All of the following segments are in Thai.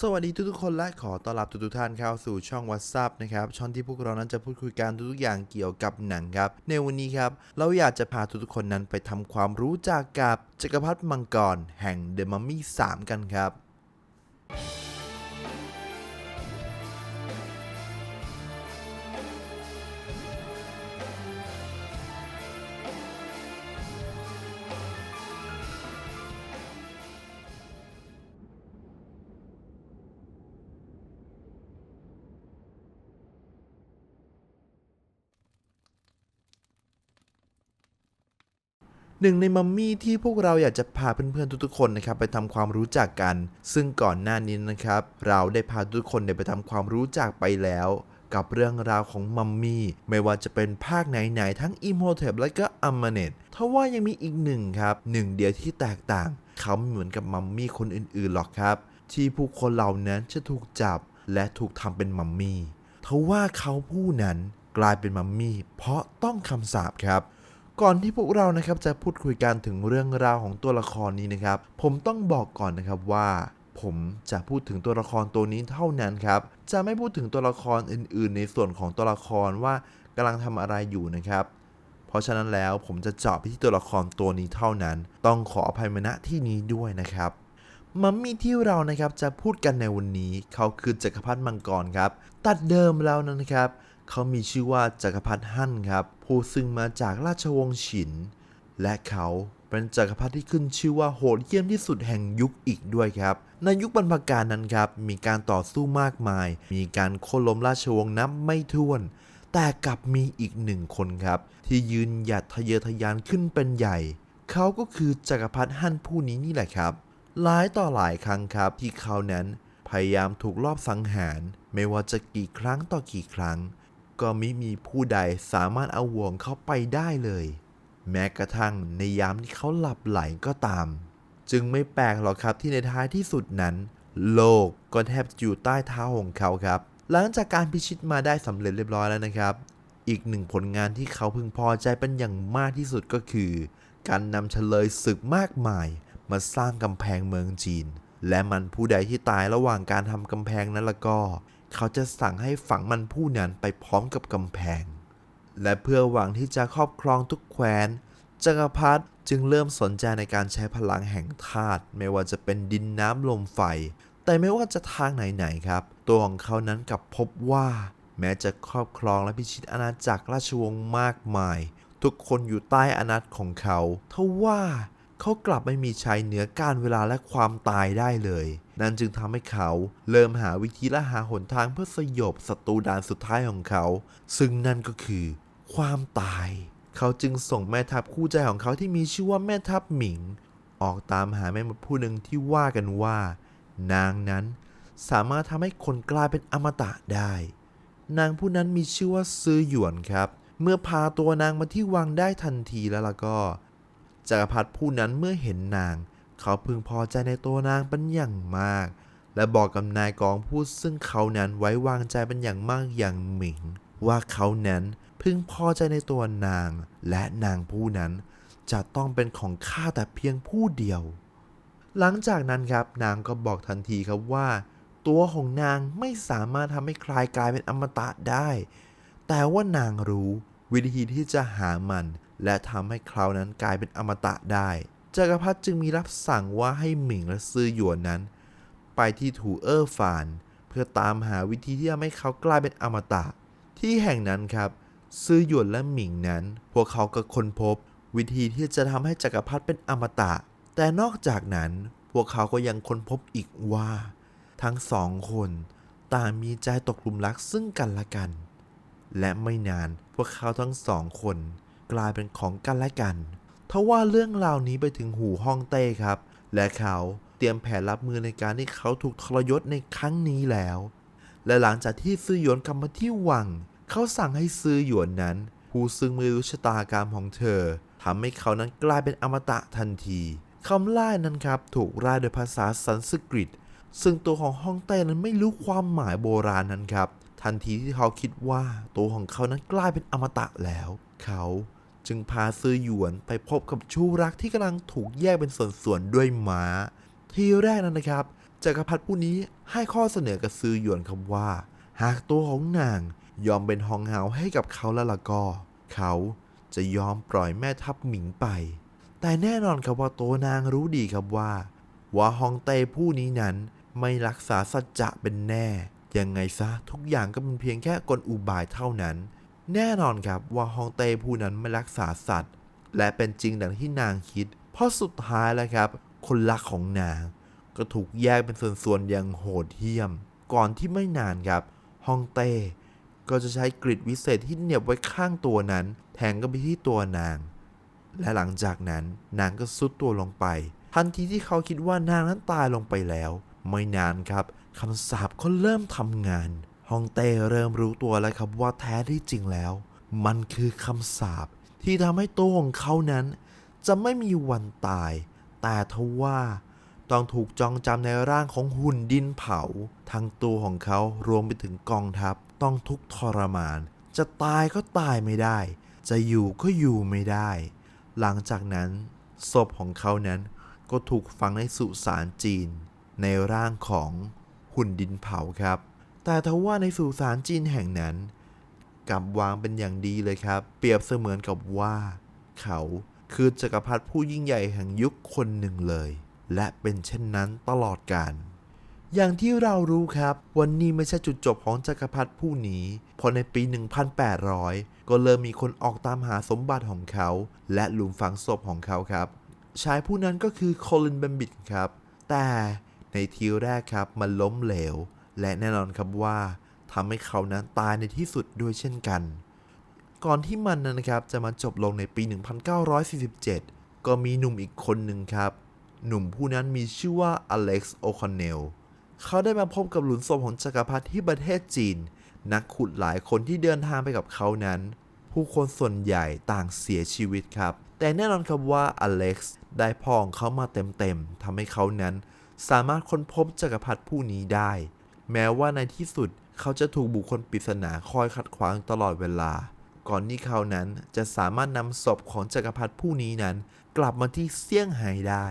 สวัสดีทุกๆคนและขอต้อนรับทุกๆท่านเข้าสู่ช่อง WhatsApp นะครับช่องที่พวกเรานั้นจะพูดคุยกันทุกๆอย่างเกี่ยวกับหนังครับ ในวันนี้ครับ เราอยากจะพาทุกๆคนนั้นไปทำความรู้จักกับจักรพรรดิมังกรแห่งเดอะมัมมี่3กันครับ หนึ่งในมัมมี่ที่พวกเราอยากจะพาเพื่อนๆทุกๆคนนะครับไปทำความรู้จักกัน ซึ่งก่อนหน้านี้นะครับ เราได้พาทุกคนไปทำความรู้จักไปแล้ว กับเรื่องราวของมัมมี่ไม่ว่าจะเป็นภาคไหนๆทั้งอิมโฮเทปและก็อัมมาเนตทว่ายังมีอีกหนึ่งครับหนึ่งเดียวที่แตกต่าง เขาไม่เหมือนกับมัมมี่คนอื่นๆหรอกครับ ที่ผู้คนเหล่านั้นจะถูกจับและถูกทำเป็นมัมมี่ทว่าเขาผู้นั้นกลายเป็นมัมมี่เพราะต้องคำสาปครับ ก่อนที่พวกเรานะครับจะพูดคุยกันถึงเรื่องราวของตัวละครนี้นะครับ ผมต้องบอกก่อนนะครับว่า ผมจะพูดถึงตัวละครตัวนี้เท่านั้นครับ จะไม่พูดถึงตัวละครอื่น ๆ ในส่วนของตัวละครว่ากำลังทำอะไรอยู่นะครับ เพราะฉะนั้นแล้วผมจะเจาะไปที่ตัวละครตัวนี้เท่านั้น ต้องขออภัยมาณที่นี้ด้วยนะครับมัมมี่ที่เรานะครับจะพูดกันในวันนี้เขาคือจักรพรรดิมังกรครับ ตัดเดิมแล้วนะครับ เขามีชื่อว่าจักรพรรดิฮั่นครับ ผู้ซึ่งมาจากราชวงศ์ฉิน และเขาเป็นจักรพรรดิที่ขึ้นชื่อว่าโหดเยี่ยมที่สุดแห่งยุคอีกด้วยครับ ในยุคบรรพกาลนั้นครับ มีการต่อสู้มากมาย มีการโค่นล้มราชวงศ์นับไม่ถ้วน แต่กลับมีอีกหนึ่งคนครับ ที่ยืนหยัดทะเยอทะยานขึ้นเป็นใหญ่ เขาก็คือจักรพรรดิฮั่นผู้นี้นี่แหละครับ หลายต่อหลายครั้งครับ ที่เขานั้นพยายามถูกลอบสังหาร ไม่ว่าจะกี่ครั้งต่อกี่ครั้ง ก็มิมีผู้ใดสามารถเอาห่วงเขาไปได้เลย แม้กระทั่งในยามที่เขาหลับไหลก็ตาม จึงไม่แปลกหรอกครับที่ในท้ายที่สุดนั้น โลกก็แทบจะอยู่ใต้เท้าของเขาครับ หลังจากการพิชิตมาได้สำเร็จเรียบร้อยแล้วนะครับ อีกหนึ่งผลงานที่เขาพึงพอใจเป็นอย่างมากที่สุดก็คือ การนำเฉลยศึกมากมาย มาสร้างกำแพงเมืองจีน และมันผู้ใดที่ตายระหว่างการทำกำแพงนั้นล้วก็ เขาจะสั่งให้ฝังมันผู้นั้นไปพร้อมกับกำแพง และเพื่อหวังที่จะครอบครองทุกแคว้นจักรพรรดิจึงเริ่มสนใจในการใช้พลังแห่งธาตุไม่ว่าจะเป็นดินน้ำลมไฟ แต่ไม่ว่าจะทางไหนๆครับ ตัวของเขานั้นกลับพบว่า แม้จะครอบครองและพิชิตอาณาจักรราชวงศ์มากมาย ทุกคนอยู่ใต้อานัตของเขาทว่าเขากลับไม่มีชัยเหนือการเวลาและความตายได้เลย นั่นจึงทำให้เขาเริ่มหาวิธีและหาหนทางเพื่อสยบศัตรูด่านสุดท้ายของเขา ซึ่งนั่นก็คือ ความตาย เขาจึงส่งแม่ทัพคู่ใจของเขาที่มีชื่อว่าแม่ทัพหมิง ออกตามหาแม่มดผู้หนึ่งที่ว่ากันว่า นางนั้นสามารถทำให้คนกลายเป็นอมตะได้ นางผู้นั้นมีชื่อว่าซื้อหยวนครับ เมื่อพาตัวนางมาที่วังได้ทันทีแล้วล่ะก็จักรพรรดิผู้นั้นเมื่อเห็นนาง เขาพึงพอใจในตัวนางเป็นอย่างมาก และบอกกับนายกองผู้ซึ่งเขานั้นไว้วางใจเป็นอย่างมากอย่างหมิง ว่าเขานั้นพึงพอใจในตัวนาง และนางผู้นั้นจะต้องเป็นของข้าแต่เพียงผู้เดียว หลังจากนั้นครับนางก็บอกทันทีครับว่า ตัวของนางไม่สามารถทำให้ใครกลายเป็นอมตะได้ แต่ว่านางรู้วิธีที่จะหามัน และทำให้เขาวนั้นกลายเป็นอมตะได้ จักรพรรดิจึงมีรับสั่งว่าให้หมิงและซือหยวนนั้น ไปที่ถูเออร์ฟาน เพื่อตามหาวิธีที่จะให้เขากลายเป็นอมตะ ที่แห่งนั้นครับซือหยวนและหมิงนั้น พวกเขาก็ค้นพบ วิธีที่จะทำให้จักรพรรดิเป็นอมตะ แต่นอกจากนั้นพวกเขาก็ยังค้นพบอีกว่า ทั้งสองคนต่างมีใจตกหลุมรักซึ่งกันและกัน และไม่นานพวกเขาทั้งสองคนกลายเป็นของกันและกัน ทว่าเรื่องราวนี้ไปถึงหูฮ่องเต้ครับ และเขาเตรียมแผนรับมือในการที่เขาถูกทรยศในครั้งนี้แล้ว และหลังจากที่ซื้อหยวนกลับมาที่วัง เขาสั่งให้ซื้อหยวนนั้น ผู้ซึ่งไม่รู้ชะตากรรมของเธอทำให้เขานั้นกลายเป็นอมตะทันทีคำล่านั้นครับถูกร่ายโดยภาษาสันสกฤต ซึ่งตัวของฮ่องเต้นั้นไม่รู้ความหมายโบราณนั้นครับ ทันทีที่เขาคิดว่าตัวของเขานั้นกลายเป็นอมตะแล้ว เขา จึงพาซือหยวนไปพบกับชู้รักที่กำลังถูกแยกเป็นส่วนๆด้วยหมา ทีแรกนั้นนะครับจักรพรรดิผู้นี้ให้ข้อเสนอกับซือหยวนครับว่า หากตัวของนางยอมเป็นฮองเฮาให้กับเขาแล้วล่ะก็ เขาจะยอมปล่อยแม่ทัพหมิงไป แต่แน่นอนครับว่าตัวนางรู้ดีครับว่าว่าฮองเต้ผู้นี้นั้นไม่รักษาสัจจะเป็นแน่ ยังไงซะทุกอย่างก็เป็นเพียงแค่กลอุบายเท่านั้น แน่นอนครับว่าฮองเต้ผู้นั้นไม่รักษาสัตว์ และเป็นจริงดังที่นางคิด เพราะสุดท้ายแล้วครับ คนรักของนาง ก็ถูกแยกเป็นส่วนๆอย่างโหดเหี้ยม ก่อนที่ไม่นานครับฮองเต้ก็จะใช้กริดวิเศษที่เหน็บไว้ข้างตัวนั้น แทงก็ไปที่ตัวนาง และหลังจากนั้นนางก็ซุดตัวลงไป ทันทีที่เขาคิดว่านางนั้นตายลงไปแล้ว ไม่นานครับคำสาปก็เริ่มทำงาน ฮองเต้เริ่มรู้ตัวแล้วครับว่าแท้ที่จริงแล้ว มันคือคำสาปที่ทำให้ตัวของเขานั้น จะไม่มีวันตาย แต่ทว่าต้องถูกจองจำในร่างของหุ่นดินเผา ทั้งตัวของเขารวมไปถึงกองทัพต้องทุกข์ทรมาน จะตายก็ตายไม่ได้ จะอยู่ก็อยู่ไม่ได้ หลังจากนั้นศพของเขานั้นก็ถูกฝังในสุสานจีน ในร่างของหุ่นดินเผาครับ แต่ทว่าในสุสานจีนแห่งนั้นกลับวางเป็นอย่างดีเลยครับ เปรียบเสมือนกับว่า เขาคือจักรพรรดิผู้ยิ่งใหญ่แห่งยุคคนหนึ่งเลย และเป็นเช่นนั้นตลอดกาลอย่างที่เรารู้ครับ วันนี้ไม่ใช่จุดจบของจักรพรรดิผู้นี้พราะในปี 1800 ก็เริ่มมีคนออกตามหาสมบัติของเขา และหลุมฝังศพของเขาครับ ชายผู้นั้นก็คือโคลินเบมบิดครับ แต่ในทีแรกครับมันล้มเหลว และแน่นอนครับว่าทำให้เขานั้นตายในที่สุดด้วยเช่นกัน ก่อนที่มันนั้นนะครับจะมาจบลงในปี 1947 ก็มีหนุ่มอีกคนหนึ่งครับ หนุ่มผู้นั้นมีชื่อว่าอเล็กซ์โอคอนเนลเขาได้มาพบกับหลุมศพของจักรพรรดิที่ประเทศจีน นักขุดหลายคนที่เดินทางไปกับเขานั้น ผู้คนส่วนใหญ่ต่างเสียชีวิตครับ แต่แน่นอนครับว่าอเล็กซ์ได้พองเขามาเต็มๆทำให้เขานั้น สามารถค้นพบจักรพรรดิผู้นี้ได้ แม้ว่าในที่สุดเขาจะถูกบุคคลปริศนาคอยขัดขวางตลอดเวลา ก่อนที่เขานั้นจะสามารถนำศพของจักรพรรดิผู้นี้นั้น กลับมาที่เซี่ยงไฮ้ได้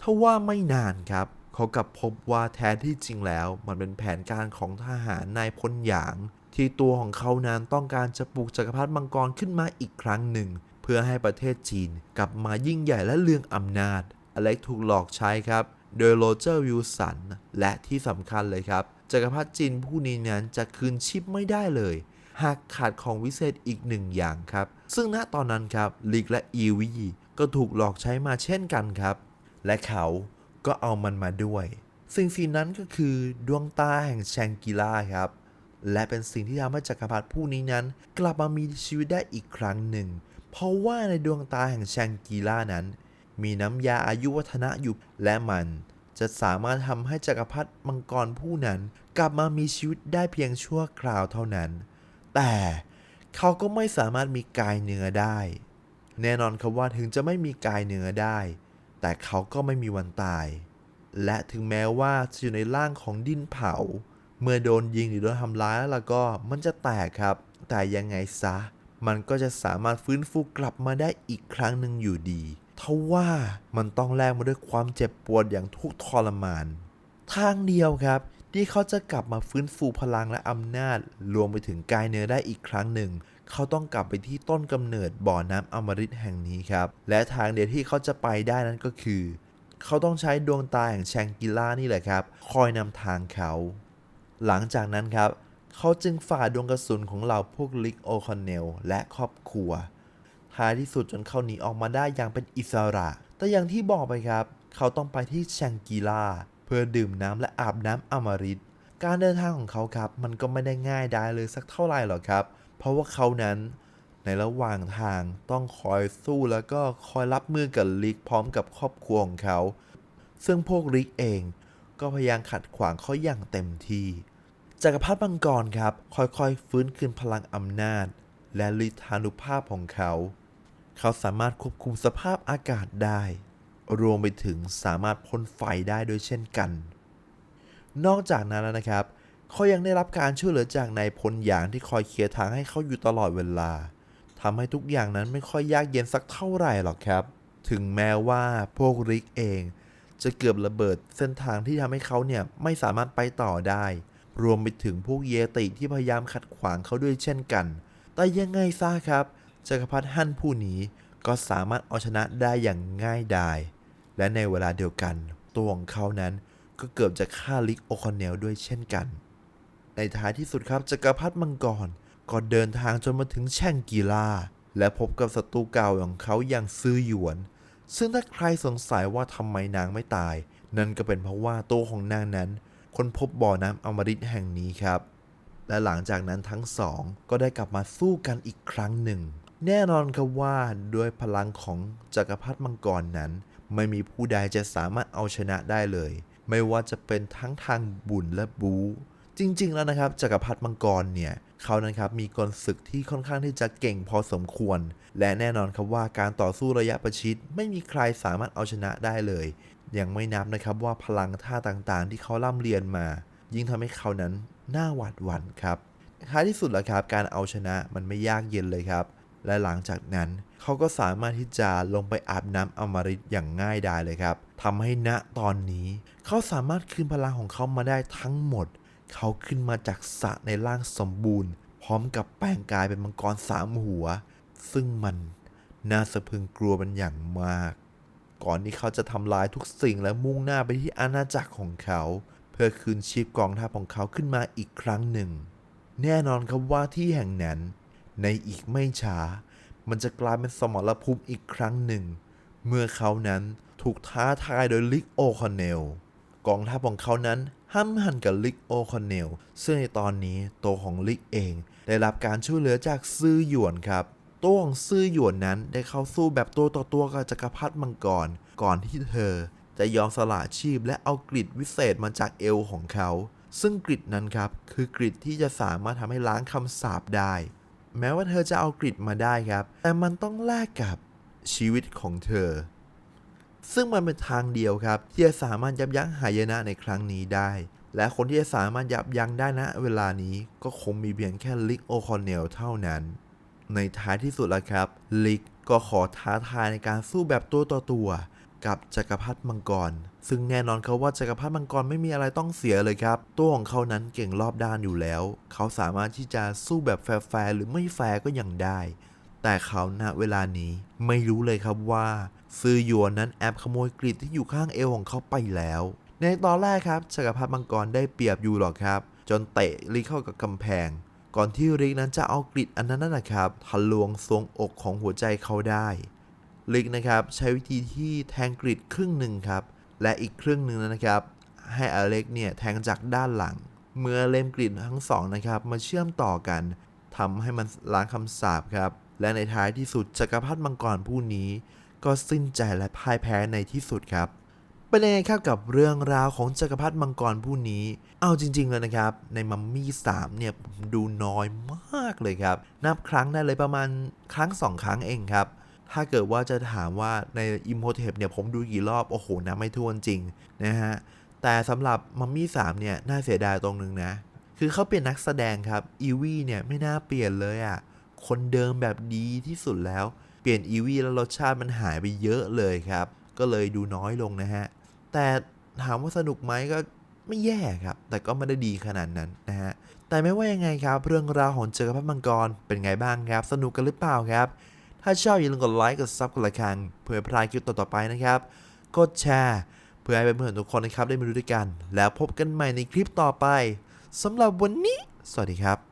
ทว่าไม่นานครับ เขากลับพบว่าแท้ที่จริงแล้ว มันเป็นแผนการของทหารนายพลหยาง ที่ตัวของเขานั้นต้องการจะปลุกจักรพรรดิมังกรขึ้นมาอีกครั้งหนึ่ง เพื่อให้ประเทศจีนกลับมายิ่งใหญ่และเลืองอำนาจ อเล็กถูกหลอกใช้ครับ โดยโรเจอร์วิลสันและที่สำคัญเลยครับจักรพรรดิจีนผู้นี้นั้นจะคืนชีพไม่ได้เลย หากขาดของวิเศษอีกหนึ่งอย่างครับ ซึ่งณตอนนั้นครับลิกและอีวีก็ถูกหลอกใช้มาเช่นกันครับ และเขาก็เอามันมาด้วย สิ่งสิ่งนั้นก็คือดวงตาแห่งแชงกิล่าครับ และเป็นสิ่งที่ทำให้จักรพรรดิผู้นี้นั้น กลับมามีชีวิตได้อีกครั้งหนึ่ง เพราะว่าในดวงตาแห่งแชงกิล่านั้น มีน้ำยาอายุวัฒนะอยู่และมัน จะสามารถทำให้จักรพรรดิมังกรผู้นั้น กลับมามีชีวิตได้เพียงชั่วคราวเท่านั้น แต่เขาก็ไม่สามารถมีกายเนื้อได้ แน่นอนครับว่าถึงจะไม่มีกายเนื้อได้ แต่เขาก็ไม่มีวันตาย และถึงแม้ว่าจะอยู่ในร่างของดินเผา เมื่อโดนยิงหรือโดนทำร้ายแล้วก็มันจะแตกครับ แต่ยังไงซะ มันก็จะสามารถฟื้นฟูกลับมาได้อีกครั้งหนึ่งอยู่ดี ทว่ามันต้องแลกมาด้วยความเจ็บปวดอย่างทุกทรมาน ทางเดียวครับที่เขาจะกลับมาฟื้นฟูพลังและอำนาจ รวมไปถึงกายเนื้อได้อีกครั้งหนึ่ง เขาต้องกลับไปที่ต้นกำเนิดบ่อน้ำอมฤตแห่งนี้ครับ และทางเดียวที่เขาจะไปได้นั้นก็คือ เขาต้องใช้ดวงตาแห่งแชงกิล่านี่แหละครับ คอยนำทางเขา หลังจากนั้นครับ เขาจึงฝ่าดวงกระสุนของเหล่าพวกลิกโอคอนเนลและครอบครัว ท้ายที่สุดจนเขาหนีออกมาได้อย่างเป็นอิสระ แต่อย่างที่บอกไปครับ เขาต้องไปที่แชงกีลาเพื่อดื่มน้ำและอาบน้ำอมฤตการเดินทางของเขาครับ มันก็ไม่ได้ง่ายได้เลยสักเท่าไหร่หรอกครับ เพราะว่าเขานั้นในระหว่างทางต้องคอยสู้แล้วก็คอยรับมือกับลิกพร้อมกับครอบครัวของเขา ซึ่งพวกลิกเองก็พยายามขัดขวางเขาอย่างเต็มที่จักรพรรดิมังกรครับ ค่อยๆ ฟื้นคืนพลังอำนาจ และฤทธานุภาพของเขา เขาสามารถควบคุมสภาพอากาศได้ รวมไปถึงสามารถพ่นไฟได้ด้วยเช่นกัน นอกจากนั้นแล้วนะครับ เขายังได้รับการช่วยเหลือจากนายพลอย่างที่คอยเคลียร์ทางให้เขาอยู่ตลอดเวลาทำให้ทุกอย่างนั้นไม่ค่อยยากเย็นสักเท่าไหร่หรอกครับ ถึงแม้ว่าพวกริกเองจะเกือบระเบิดเส้นทางที่ทำให้เขาเนี่ยไม่สามารถไปต่อได้ รวมไปถึงพวกเยติที่พยายามขัดขวางเขาด้วยเช่นกัน แต่ยังไงซะครับ จักรพรรดิฮั่นผู้นี้ก็สามารถเอาชนะได้อย่างง่ายดาย และในเวลาเดียวกัน ตัวของเขานั้นก็เกือบจะฆ่าลิกโอคอนเนลด้วยเช่นกัน ในท้ายที่สุดครับจักรพรรดิมังกรก็เดินทางจนมาถึงแช่งกีฬาและพบกับศัตรูเก่าของเขาอย่างซื้อหยวน ซึ่งถ้าใครสงสัยว่าทำไมนางไม่ตาย นั่นก็เป็นเพราะว่าตัวของนางนั้นค้นพบบ่อน้ำอมฤตแห่งนี้ครับ และหลังจากนั้นทั้งสองก็ได้กลับมาสู้กันอีกครั้งหนึ่ง แน่นอนครับว่าด้วยพลังของจักรพรรดิมังกรนั้น ไม่มีผู้ใดจะสามารถเอาชนะได้เลย ไม่ว่าจะเป็นทั้งทางบุญและบู จริง ๆ แล้วนะครับจักรพรรดิมังกรเนี่ยเขานะครับมีกลศึกที่ค่อนข้างที่จะเก่งพอสมควร และแน่นอนครับว่าการต่อสู้ระยะประชิด ไม่มีใครสามารถเอาชนะได้เลย ยังไม่นับนะครับว่าพลังท่าต่างๆ ที่เขาล่ำเรียนมา ยิ่งทำให้เขานั้นน่าหวาดหวั่นครับท้ายที่สุดแล้วครับการเอาชนะมันไม่ยากเย็นเลยครับ และหลังจากนั้นเขาก็สามารถที่จะลงไปอาบน้ำอมฤตอย่างง่ายดายเลยครับทำให้ณตอนนี้ เขาสามารถคืนพลังของเขามาได้ทั้งหมด เขาขึ้นมาจากสระในร่างสมบูรณ์ พร้อมกับแปลงกายเป็นมังกรสามหัว ซึ่งมันน่าสะพรึงกลัวเป็นอย่างมาก ก่อนที่เขาจะทำลายทุกสิ่งและมุ่งหน้าไปที่อาณาจักรของเขา เพื่อคืนชีพกองทัพของเขาขึ้นมาอีกครั้งหนึ่ง แน่นอนครับว่าที่แห่งนั้น ในอีกไม่ช้า มันจะกลายเป็นสมรภูมิอีกครั้งหนึ่ง เมื่อเขานั้นถูกท้าทายโดยลิกโอคอนเนลกองทัพของเขานั้นห้ำหันกับลิกโอคอนเนลซึ่งในตอนนี้ตัวของลิกเองได้รับการช่วยเหลือจากซื่อหยวนครับตัวของซื่อหยวนนั้นได้เข้าสู้แบบตัวต่อตัวกับจักรพรรดิมังกร ก่อนที่เธอ จะยอมสละชีพและเอากริดวิเศษมาจากเอวของเขา ซึ่งกริดนั้นครับคือกริดที่จะสามารถทำให้ล้างคำสาปได้ แม้ว่าเธอจะเอากริดมาได้ครับ แต่มันต้องแลกกับชีวิตของเธอ ซึ่งมันเป็นทางเดียวครับ ที่จะสามารถยับยั้งหายนะในครั้งนี้ได้ และคนที่จะสามารถยับยั้งได้นะเวลานี้ก็คงมีเพียงแค่ลิกโอคอนเนลเท่านั้น ในท้ายที่สุดแล้วครับ ลิกก็ขอท้าทายในการสู้แบบตัวต่อตัว กับจักรพรรดิมังกร ซึ่งแน่นอนครับว่าจักรพรรดิมังกรไม่มีอะไรต้องเสียเลยครับ ตัวของเขานั้นเก่งรอบด้านอยู่แล้ว เขาสามารถที่จะสู้แบบแฟร์ๆหรือไม่แฟร์ก็ยังได้ แต่เขาณเวลานี้ไม่รู้เลยครับว่าซือหยวนนั้นแอบขโมยกริดที่อยู่ข้างเอวของเขาไปแล้ว ในตอนแรกครับจักรพรรดิมังกรได้เปรียบอยู่หรอกครับ จนเตะลิกเข้ากับกำแพง ก่อนที่ริกนั้นจะเอากริดอันนั้นนะนะครับทะลวงทรวงอกของหัวใจเขาได้ ลิกนะครับใช้วิธีที่แทงกริดครึ่งหนึ่งครับ และอีกครึ่งหนึ่งนะครับ ให้อเล็กเนี่ยแทงจากด้านหลัง เมื่อเล่มกริดทั้งสองนะครับมาเชื่อมต่อกันทำให้มันล้างคำสาปครับ และในท้ายที่สุดจักรพรรดิมังกรผู้นี้ ก็สิ้นใจและพ่ายแพ้ในที่สุดครับเป็นยังไงครับกับเรื่องราวของจักรพรรดิมังกรผู้นี้ เอาจริง ๆ เลยนะครับ ในมัมมี่3เนี่ยผมดูน้อยมากเลยครับ นับครั้งได้เลยประมาณครั้งสองครั้งเองครับ ถ้าเกิดว่าจะถามว่าในอิมโ t เทปเนี่ยผมดูกี่รอบ โอ้โหนับไม่ถ้วนจริงนะฮะ แต่สำหรับมัมมี่3เนี่ย น่าเสียดายตรงนึงนะ คือเขาเปลี่ยนนักแสดงครับอีวีเนี่ยไม่น่าเปลี่ยนเลยอะ่ะ คนเดิมแบบดีที่สุดแล้ว เปลี่ยนอีวีแล้วรสชาติมันหายไปเยอะเลยครับ ก็เลยดูน้อยลงนะฮะ แต่ถามว่าสนุกไหมก็ไม่แย่ครับ แต่ก็ไม่ได้ดีขนาดนั้นนะฮะ แต่ไม่ว่ายังไงครับ เรื่องราวของเจอกับพระมังกรเป็นไงบ้างครับ สนุกกันหรือเปล่าครับ ถ้าชอบอย่าลืมกดไลค์กดซับกดระฆังเพื่อพลาดคลิปต่อๆไปนะครับ กดแชร์ เพื่อให้เพื่อนๆทุกคนนะครับได้มาดูด้วยกัน แล้วพบกันใหม่ในคลิปต่อไปสำหรับวันนี้ สวัสดีครับ